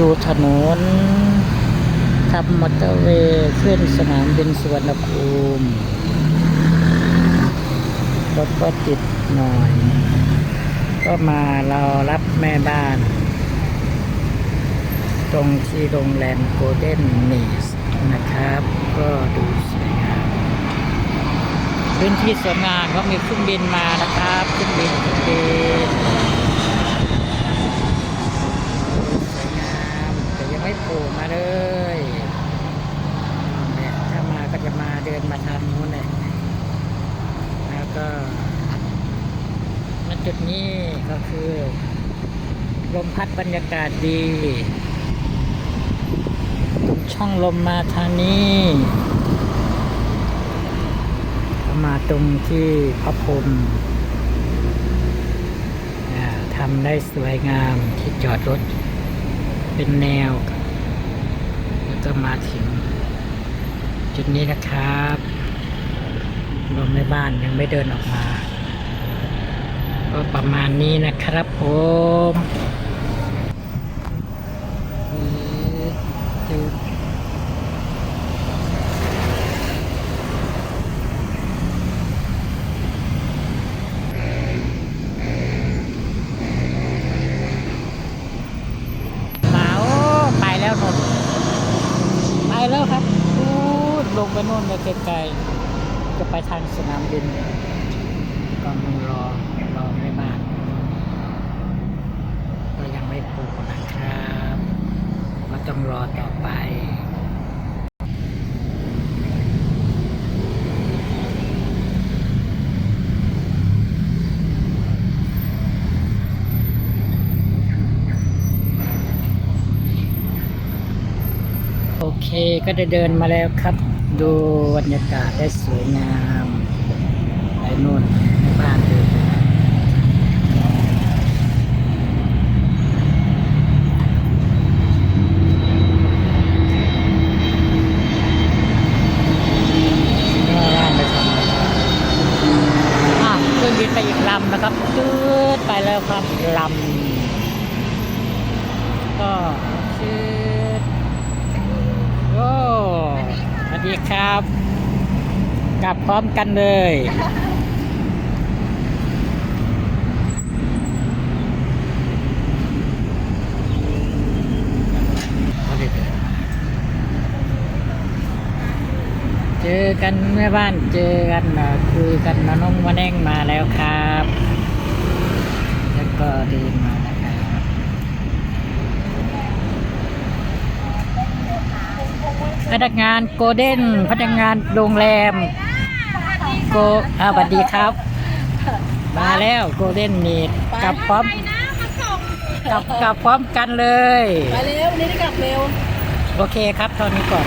ดูถนนขับมอเตอร์เวย์ขึ้นสนามบินสุวรรณภูมิรถก็ติดหน่อย ก็มาเรอรับแม่บ้าน ตรงที่โรงแรมโกลเด้นเนสนะครับ ก็ดูสวยงามพื้นที่สวยงามก็มีเครื่องบินมานะครับเครื่องบินเครื่องบินสวยงามแต่ยังไม่โผล่มาเลยเนี่ยถ้ามาก็จะมาเดินมาทางนู้นเลยแล้วก็ณ จุดนี้ก็คือ ลมพัดบรรยากาศดีตรงช่องลมมาทางนี้มาตรงที่พระพรมทำได้สวยงามที่จอดรถ เป็นแนว แล้วก็มาถึง จุดนี้นะครับลมในบ้านยังไม่เดินออกมา ก็ประมาณนี้นะครับผมมาไปแล้วนนท์ไปแล้วครับลงไปโน่นเลยไกลๆจะไปทางสนามบินกำลังรอไม่มากก็ยังไม่ปลูกนะครับก็ต้อง รอต่อไปโอเคก็ได้เดินมาแล้วครับ ดูบรรยากาศได้สวยงามไปนู่นเดินไปว่าบ้านไปทำอะไรอะเครื่องบินไปอีกลำนะครับจืดไปแล้วครับลำก็ชืดโอ้สวัสดีครับ กลับพร้อมกันเลย จอกันแม่บ้านเจอกันเอ่อคุยกันมาน้องมาแน่งมาแล้วครับ แล้วก็เดินมานะครับพนักงานโกลเด้นพนักงานโรงแรมโกอ่าสวัสดีครับ มาแล้วโกลเด้นนีดกลับพร้อมกลับกลับพร้อมกันเลย ไปเร็ววันนี้ได้กลับเร็ว โอเคครับเท่านี้ก่อน